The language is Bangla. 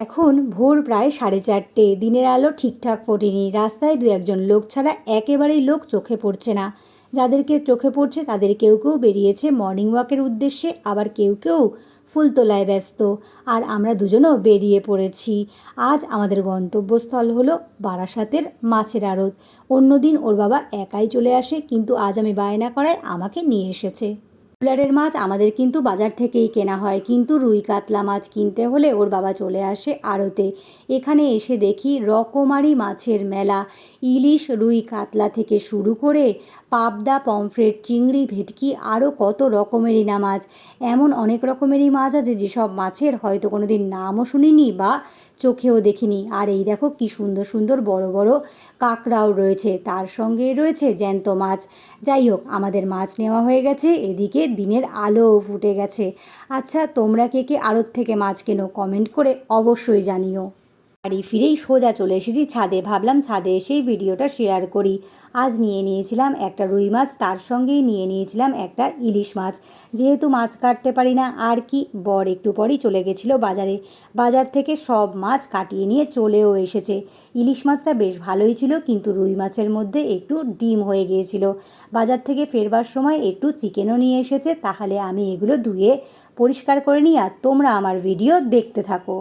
এখন ভোর প্রায় সাড়ে চারটে। দিনের আলো ঠিকঠাক ফোটেনি। রাস্তায় দু একজন লোক ছাড়া একেবারেই লোক চোখে পড়ছে না। যাদেরকে চোখে পড়ছে, তাদের কেউ কেউ বেরিয়েছে মর্নিং ওয়াকের উদ্দেশ্যে, আবার কেউ কেউ ফুল তোলায় ব্যস্ত। আর আমরা দুজনও বেরিয়ে পড়েছি। আজ আমাদের গন্তব্যস্থল হলো বারাসাতের মাছের আড়ত। অন্যদিন ওর বাবা একাই চলে আসে, কিন্তু আজ আমি বায়না করায় আমাকে নিয়ে এসেছে। কুলারের মাছ আমাদের কিন্তু বাজার থেকেই কেনা হয়। কিন্তু রুই কাতলা মাছ কিনতে হলে ওর বাবা চলে আসে আড়তে। এখানে এসে দেখি রকমারি মাছের মেলা। ইলিশ, রুই কাতলা থেকে শুরু করে পাবদা, পমফ্রেট, চিংড়ি, ভেটকি আরও কত রকমেরই না মাছ। এমন অনেক রকমেরই মাছ আছে যেসব মাছের হয়তো কোনো দিন নামও শুনিনি বা চোখেও দেখিনি। আর এই দেখো কি সুন্দর সুন্দর বড় বড় কাঁকড়াও রয়েছে। তার সঙ্গে রয়েছে জ্যান্ত মাছ। যাই হোক, আমাদের মাছ নেওয়া হয়ে গেছে। এদিকে দিনের আলো ফুটে গেছে। আচ্ছা তোমরা কে কে আলোর থেকে মাছ কেনো? কমেন্ট করে অবশ্যই জানিও। বাড়ি ফিরেই সোজা চলে এসেছি ছাদে। ভাবলাম ছাদে এসেই ভিডিওটা শেয়ার করি। আজ নিয়ে নিয়েছিলাম একটা রুই মাছ, তার সঙ্গেই নিয়ে নিয়েছিলাম একটা ইলিশ মাছ। যেহেতু মাছ কাটতে পারি না, আর কি বর একটু পরই চলে গেছিল বাজারে। বাজার থেকে সব মাছ কাটিয়ে নিয়ে চলেও এসেছে। ইলিশ মাছটা বেশ ভালোই ছিল, কিন্তু রুই মাছের মধ্যে একটু ডিম হয়ে গিয়েছিল। বাজার থেকে ফেরবার সময় একটু চিকেনও নিয়ে এসেছে, তাহলে আমি এগুলো ধুয়ে পরিষ্কার করে নিই, আর তোমরা আমার ভিডিও দেখতে থাকো।